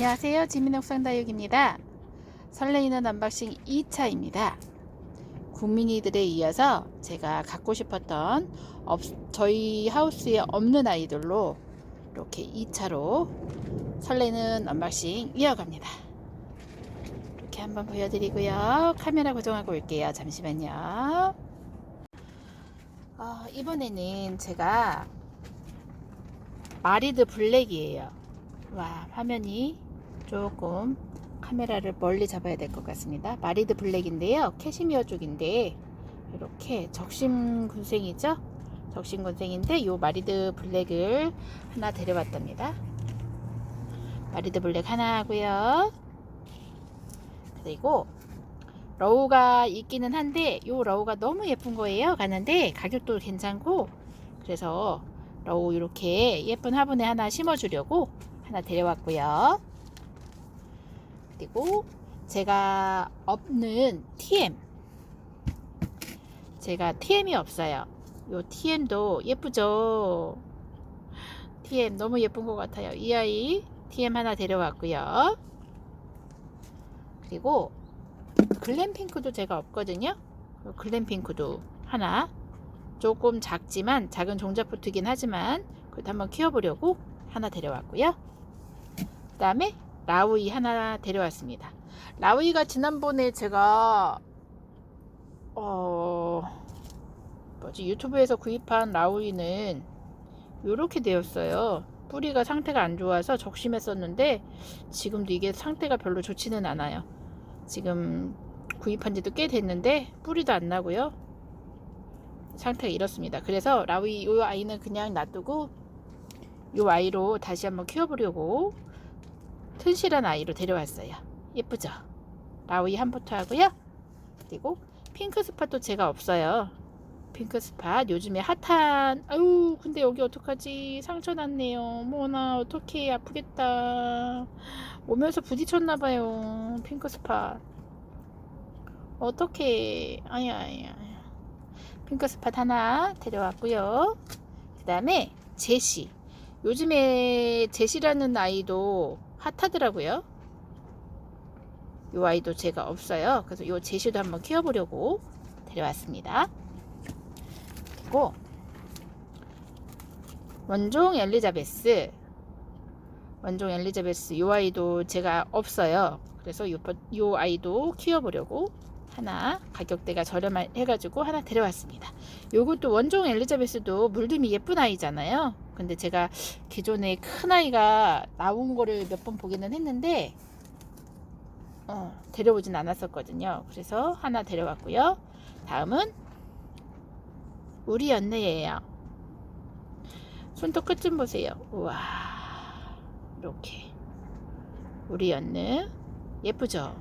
안녕하세요. 지민옥 상 다육입니다. 설레이는 언박싱 2차입니다. 국민이들에 이어서 제가 갖고 싶었던 없- 저희 하우스에 없는 아이들로 이렇게 2차로 설레는 언박싱 이어갑니다. 이렇게 한번 보여드리고요. 카메라 고정하고 올게요. 잠시만요. 어, 이번에는 제가 마리드 블랙이에요. 와, 화면이 조금 카메라를 멀리 잡아야 될 것 같습니다. 마리드 블랙인데요. 캐시미어 쪽인데 이렇게 적심 군생이죠? 적심 군생인데 요 마리드 블랙을 하나 데려왔답니다. 마리드 블랙 하나 하고요. 그리고 러우가 있기는 한데 요 러우가 너무 예쁜 거예요. 가는데 가격도 괜찮고 그래서 러우 이렇게 예쁜 화분에 하나 심어주려고 하나 데려왔고요. 그리고 제가 없는 TM 제가 TM이 없어요. 요 TM도 예쁘죠? TM 너무 예쁜 것 같아요. 이 아이 TM 하나 데려왔고요. 그리고 글램핑크도 제가 없거든요. 글램핑크도 하나 조금 작지만 작은 종자포트긴 하지만 그것도 한번 키워보려고 하나 데려왔고요. 그 다음에 라우이 하나 데려왔습니다. 라우이가 지난번에 제가 어 뭐지 유튜브에서 구입한 라우이는 이렇게 되었어요. 뿌리가 상태가 안 좋아서 적심했었는데 지금도 이게 상태가 별로 좋지는 않아요. 지금 구입한 지도 꽤 됐는데 뿌리도 안 나고요. 상태가 이렇습니다. 그래서 라우이 이 아이는 그냥 놔두고 이 아이로 다시 한번 키워보려고 튼실한 아이로 데려왔어요. 예쁘죠? 라우이 한 포트 하고요. 그리고 핑크 스팟도 제가 없어요. 핑크 스팟 요즘에 핫한 아유 근데 여기 어떡하지? 상처 났네요. 뭐나 어떡해. 아프겠다. 오면서 부딪혔나 봐요. 핑크 스팟. 어떡해. 아야 아야. 핑크 스팟 하나 데려왔고요. 그 다음에 제시. 요즘에 제시라는 아이도 핫하더라고요. 이 아이도 제가 없어요. 그래서 이 제시도 한번 키워보려고 데려왔습니다. 그리고 원종 엘리자베스 원종 엘리자베스 이 아이도 제가 없어요. 그래서 이, 이 아이도 키워보려고 하나 가격대가 저렴해가지고 하나 데려왔습니다. 요것도 원종 엘리자베스도 물듬이 예쁜 아이잖아요 근데 제가 기존에 큰 아이가 나온 거를 몇 번 보기는 했는데 어, 데려오진 않았었거든요 그래서 하나 데려왔고요 다음은 우리 연내예요. 손톱 끝 좀 보세요. 우와, 이렇게 우리 연느 예쁘죠?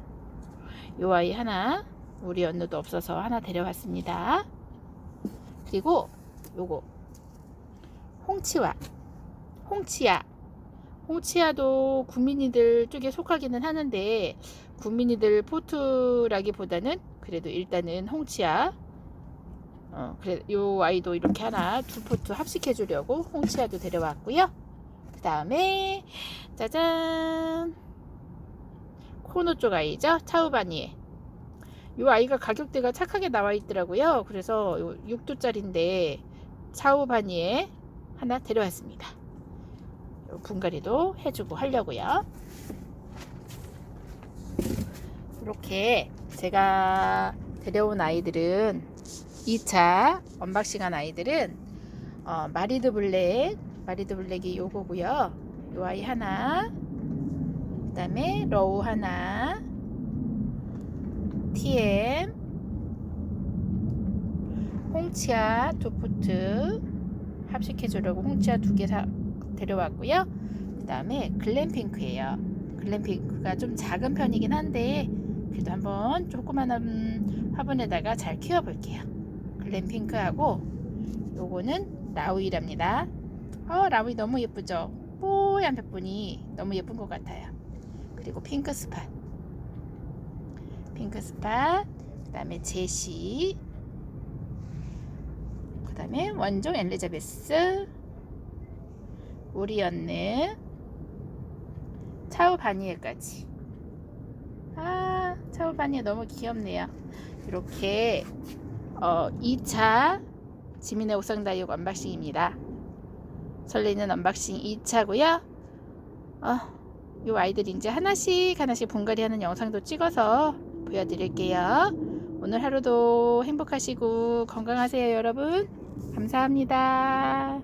요 아이 하나 우리 연느도 없어서 하나 데려왔습니다. 그리고 요거 홍치와 홍치야. 홍치야도 국민이들 쪽에 속하기는 하는데 국민이들 포트라기보다는 그래도 일단은 홍치야. 어, 그래, 요 아이도 이렇게 하나 두 포트 합식해 주려고 홍치아도 데려왔고요. 그 다음에 짜잔. 코너 쪽 아이죠? 차우바니에. 요 아이가 가격대가 착하게 나와 있더라고요. 그래서 요 6도짜리인데 차우바니에 하나 데려왔습니다. 요 분갈이도 해주고 하려고요. 이렇게 제가 데려온 아이들은 2차 언박싱한 아이들은 어, 마리드 블랙 마리드 블랙이 요거고요 요 아이 하나 그 다음에 로우 하나 TM 홍치아 두 포트 합식해 주려고 홍치아 두개 데려왔고요 그 다음에 글램핑크예요 글램핑크가 좀 작은 편이긴 한데 그래도 한번 조그만한 화분에다가 잘 키워 볼게요 글램핑크하고 요거는 라우이랍니다. 어, 라우이 너무 예쁘죠? 뽀얀 pet분이 너무 예쁜 것 같아요. 그리고 핑크 스팟. 핑크 스팟. 그 다음에 제시. 그 다음에 원종 엘리자베스. 우리 언느. 차우 바니에까지. 아, 차우 바니에 너무 귀엽네요. 이렇게 어, 2차 지민의 옥상 다이옥 언박싱입니다. 설레는 언박싱 2차고요. 어, 이 아이들 이제 하나씩 하나씩 분갈이 하는 영상도 찍어서 보여드릴게요. 오늘 하루도 행복하시고 건강하세요, 여러분. 감사합니다.